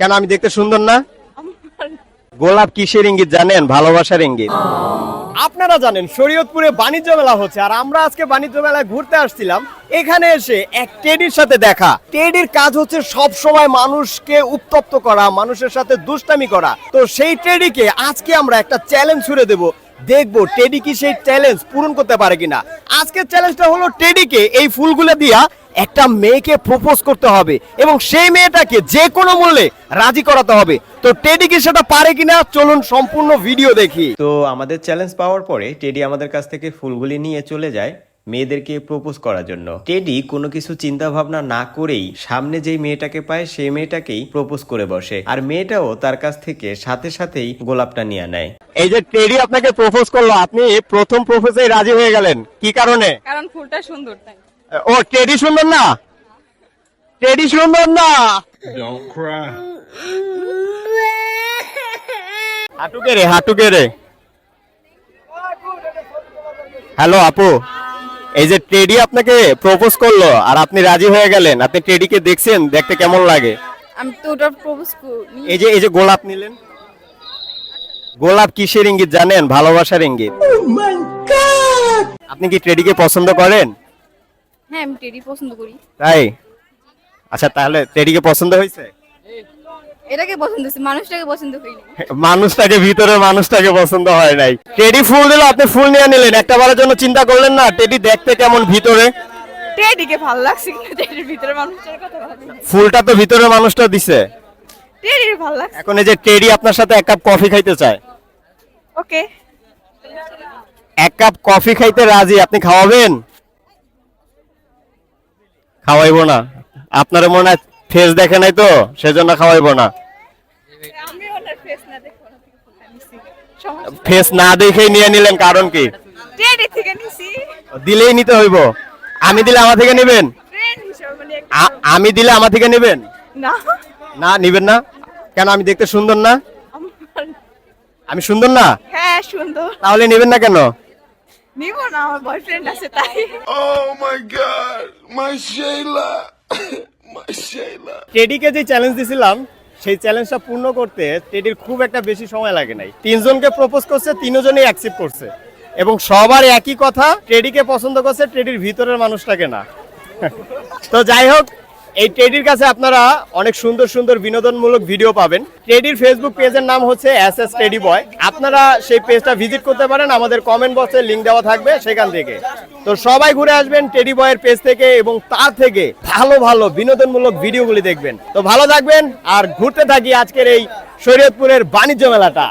কেন আমি দেখতে সুন্দর না? গোলাপ কিসের ইঙ্গিত জানেন? ভালোবাসার ইঙ্গিত। আপনারা জানেন, শরীয়তপুরে বাণিজ্য মেলা হচ্ছে, আর আমরা আজকে বাণিজ্য মেলায় ঘুরতে আসছিলাম। এখানে এসে এক টেডির সাথে দেখা। টেডির কাজ হচ্ছে সব সময় মানুষকে উত্তপ্ত করা, মানুষের সাথে দুষ্টামি করা। তো সেই টেডিকে আজকে আমরা একটা চ্যালেঞ্জ ছুড়ে দেব। দেখব টেডি কি সেই চ্যালেঞ্জ পূরণ করতে পারে কিনা। আজকের চ্যালেঞ্জটা হলো টেডিকে এই ফুলগুলো দিয়া একটা মেয়েকে প্রপোজ করতে হবে এবং সেই মেয়েটাকে যে কোনো মূল্যে রাজি করাতে হবে। তো টেডি কি সেটা পারে কিনা? চলুন সম্পূর্ণ ভিডিও দেখি। তো আমাদের চ্যালেঞ্জ পাওয়ার পরে টেডি আমাদের কাছ থেকে ফুলগুলি নিয়ে চলে যায় মেয়েদেরকে প্রপোজ করার জন্য। টেডি কোনো কিছু চিন্তা ভাবনা না করেই সামনে যেই মেয়েটাকে পায় সেই মেয়েটাকেই প্রপোজ করে বসে। আর মেয়েটাও তার কাছ থেকে সাথে সাথেই গোলাপটা নিয়ে নেয়। এই যে টেডি আপনাকে প্রপোজ করল আপনি প্রথম প্রপোজে রাজি হয়ে গেলেন। কি কারণে? কারণ ফুলটা সুন্দর তাই। ও টেডি সুন্দর না? টেডি সুন্দর না? Don't cry. হাঁটু কে রে হাঁটু কে রে? হ্যালো আপু। এই যে টেডি আপনাকে প্রপোজ করল আর আপনি রাজি হয়ে গেলেন আপনি টেডিকে দেখছেন দেখতে কেমন লাগে? আমি তো ওটা প্রপোজ করি এই যে এই যে গোলাপ নিলেন। গোলাপ কিসের ইঙ্গিত জানেন? ভালোবাসার ইঙ্গিত। আপনি কি টেডিকে পছন্দ করেন? হ্যাঁ আমি টেডি পছন্দ করি। তাই? আচ্ছা তাহলে টেডিকে পছন্দ হয়েছে? এটাকে পছন্দ হচ্ছে মানুষটাকে পছন্দ করিনি মানুষটাকে ভিতরে মানুষটাকে পছন্দ হয় নাই। টেডি ফুল দিল আপনি ফুল নিয়ে নিলেন। একটা বারের জন্য চিন্তা করলেন না টেডি দেখতে কেমন ভিতরে? টেডিকে ভালো লাগছে কিন্তু টেডির ভিতরে মানুষটার কথা ফুলটা তো ভিতরে মানুষটা দিছে। টেডির ভালো লাগছে। এখন এই যে টেডি আপনার সাথে এক কাপ কফি খাইতে চায়। ওকে। এক কাপ কফি খাইতে রাজি আপনি খাওয়াবেন? খাওয়াইবো না। আপনার মনে হয় ফেস দেখে নাই তো? সেজন্য খাওয়াইবো না। ফেস না দেখো নিয়ে নিলেন কারণ কি? দিলেই নিতে হইব। আমি দিলে আমার থেকে নেবেন? আমি দিলে আমার থেকে নেবেন? না। না নিবেন না? কেন আমি দেখতে সুন্দর না? আমি সুন্দর না? হ্যাঁ সুন্দর। তাহলে নেবেন না কেন? নিব না আমার বয়ফ্রেন্ড আছে তাই। Oh my God, my Shayla, my Shayla. টেডিকে যে চ্যালেঞ্জ দিছিলাম সেই চ্যালেঞ্জটা পূর্ণ করতে টেডির খুব একটা বেশি সময় লাগে নাই। তিনজনকে প্রপোজ করছে তিনজনই অ্যাকসেপ্ট করছে। এবং সবার একই কথা টেডিকে পছন্দ করছে টেডির ভিতরের মানুষটাকে না। তো যাই হোক এই ট্রেডির কাছে আপনারা অনেক সুন্দর সুন্দর বিনোদনমূলক ভিডিও পাবেন। টেডির ফেসবুক পেজের নাম হচ্ছে এস এস টেডি বয়। আপনারা সেই পেজটা ভিজিট করতে পারেন, আমাদের কমেন্ট বক্সে লিঙ্ক দেওয়া থাকবে সেখান থেকে। তো সবাই ঘুরে আসবেন টেডি বয়ের পেজ থেকে এবং তার থেকে ভালো ভালো বিনোদনমূলক ভিডিওগুলি দেখবেন। তো ভালো থাকবেন আর ঘুরতে থাকি আজকের এই শরীয়তপুরের বাণিজ্য মেলাটা।